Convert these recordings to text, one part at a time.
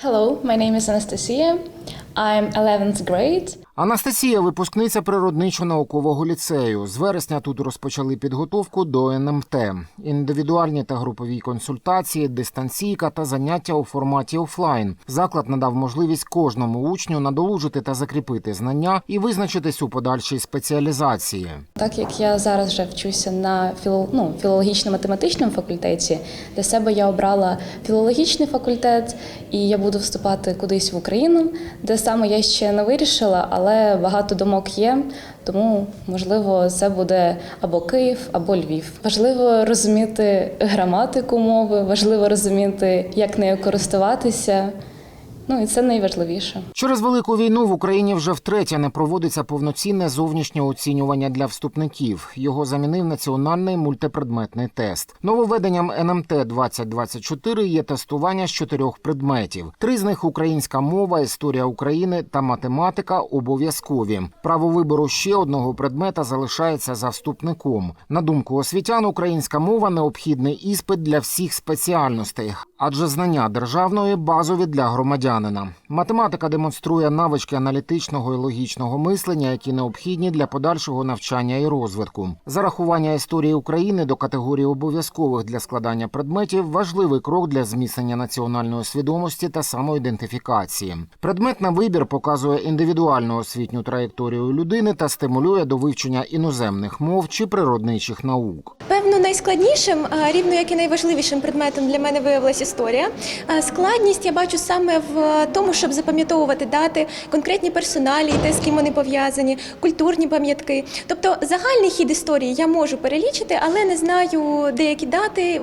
Hello, my name is Anastasia. I'm 11th grade. Анастасія, випускниця природничо-наукового ліцею. З вересня тут розпочали підготовку до НМТ. Індивідуальні та групові консультації, дистанційка та заняття у форматі офлайн. Заклад надав можливість кожному учню надолужити та закріпити знання і визначитись у подальшій спеціалізації. Так як я зараз вже вчуся на філо, ну, філологічно-математичному факультеті, для себе я обрала філологічний факультет, і я буду вступати кудись в Україну, де саме я ще не вирішила, але багато думок є. Тому, можливо, це буде або Київ, або Львів. Важливо розуміти граматику мови, важливо розуміти, як нею користуватися. Ну і це найважливіше. Через велику війну в Україні вже втретє не проводиться повноцінне зовнішнє оцінювання для вступників. Його замінив національний мультипредметний тест. Нововведенням НМТ 2024 є тестування з чотирьох предметів. Три з них українська мова, історія України та математика обов'язкові. Право вибору ще одного предмета залишається за вступником. На думку освітян, українська мова необхідний іспит для всіх спеціальностей, адже знання державної базові для громадянина. Математика демонструє навички аналітичного і логічного мислення, які необхідні для подальшого навчання і розвитку. Зарахування історії України до категорії обов'язкових для складання предметів важливий крок для зміцнення національної свідомості та самоідентифікації. Предмет на вибір показує індивідуальну освітню траєкторію людини та стимулює до вивчення іноземних мов чи природничих наук. Певно, найскладнішим, рівно як і найважливішим предметом для мене виявилася історія. Складність я бачу саме в тому, щоб запам'ятовувати дати, конкретні персоналі, те, з ким вони пов'язані, культурні пам'ятки. Тобто загальний хід історії я можу перелічити, але не знаю деякі дати,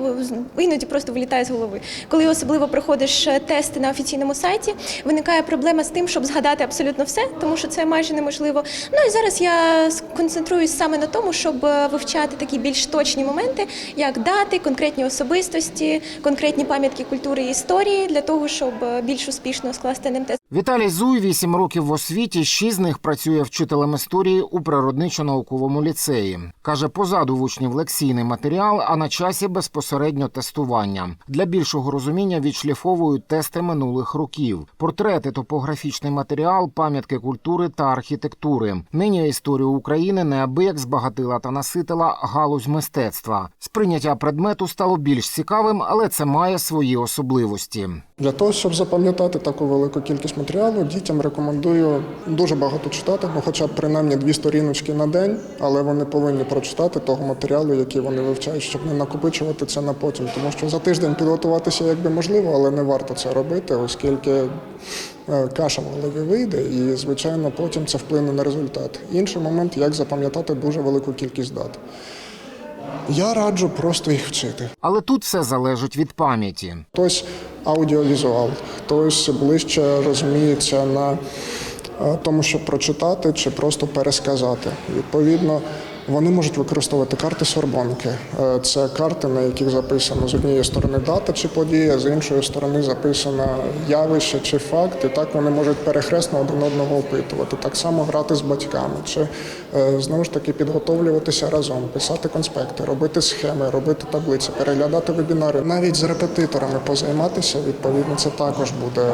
іноді просто вилітає з голови. Коли особливо проходиш е, тести на офіційному сайті, виникає проблема з тим, щоб згадати абсолютно все, тому що це майже неможливо. Ну і зараз я сконцентруюсь саме на тому, щоб е, вивчати такі більш точні моменти, як дати, конкретні особистості, конкретні пам'ятки культури і історії, для того, щоб е, більш успішно скласти НМТ. Віталій Зуй 8 років в освіті, 6 з них працює вчителем історії у природничо-науковому ліцеї. Каже, позаду в учнів лекційний матеріал, а на часі безпосередньо тестування. Для більшого розуміння відшліфовують тести минулих років: портрети, топографічний матеріал, пам'ятки культури та архітектури. Нині історію України неабияк збагатила та наситила галузь мистецтва. Сприйняття предмету стало більш цікавим, але це має свої особливості. Для того, щоб запам'ятати таку велику кількість матеріалу, дітям рекомендую дуже багато читати, ну хоча б принаймні дві сторіночки на день, але вони повинні прочитати того матеріалу, який вони вивчають, щоб не накопичувати це на потім. Тому що за тиждень підготуватися якби можливо, але не варто це робити, оскільки е, каша в голові вийде, і звичайно потім це вплине на результат. Інший момент, як запам'ятати дуже велику кількість дат. Я раджу просто їх вчити. Але тут все залежить від пам'яті. Хтось аудіовізуал, хтось ближче розуміється на е, тому, щоб прочитати чи просто пересказати. Відповідно, вони можуть використовувати карти сорбонки. Е, Це карти, на яких записано з однієї сторони дата чи подія, з іншої сторони записано явище чи факт. І так вони можуть перехресно один одного опитувати. Так само грати з батьками, чи е, знову ж таки підготовлюватися разом, писати конспекти, робити схеми, робити таблиці, переглядати вебінари. Навіть з репетиторами позайматися, відповідно, це також буде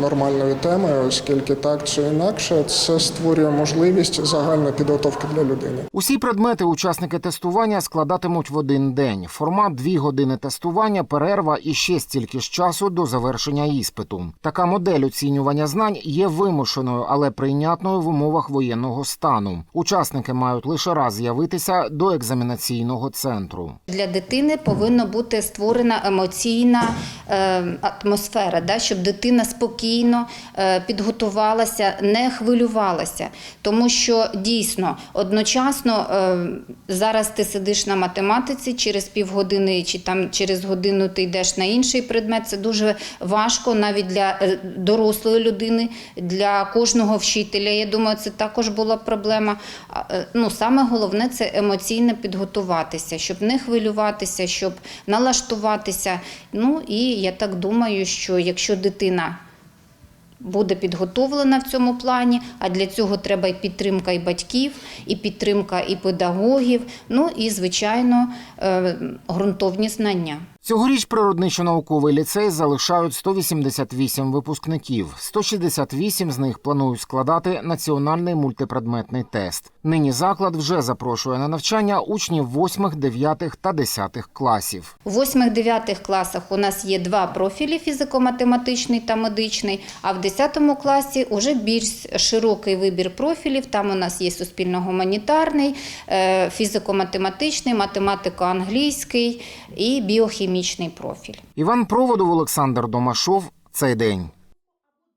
нормальною темою, оскільки так чи інакше це створює можливість загальної підготовки для людини. Усі предмети учасники тестування складатимуть в один день. Формат дві години тестування, перерва і ще стільки ж часу до завершення іспиту. Така модель оцінювання знань є вимушеною, але прийнятною в умовах воєнного стану. Учасники мають лише раз з'явитися до екзаменаційного центру. Для дитини повинна бути створена емоційна атмосфера, да, щоб дитина спокійно е, підготувалася, не хвилювалася. Тому що дійсно одночасно е, зараз ти сидиш на математиці, через півгодини чи там через годину ти йдеш на інший предмет. Це дуже важко навіть для е, дорослої людини, для кожного вчителя. Я думаю, це також була проблема. Е, Ну, саме головне це емоційно підготуватися, щоб не хвилюватися, щоб налаштуватися. Ну і я так думаю, що якщо дитина буде підготовлена в цьому плані, а для цього треба і підтримка і батьків, і підтримка і педагогів, ну і, звичайно, е, ґрунтовні знання. Цьогоріч природничо-науковий ліцей залишають 188 випускників. 168 з них планують складати національний мультипредметний тест. Нині заклад вже запрошує на навчання учнів 8, 9 та 10 класів. У 8-9 класах у нас є два профілі фізико-математичний та медичний, а в 10 класі вже більш широкий вибір профілів. Там у нас є суспільно-гуманітарний, е, фізико-математичний, математико-англійський і біохімічний профіль. Іван Проводов, Олександр Домашов. Цей день.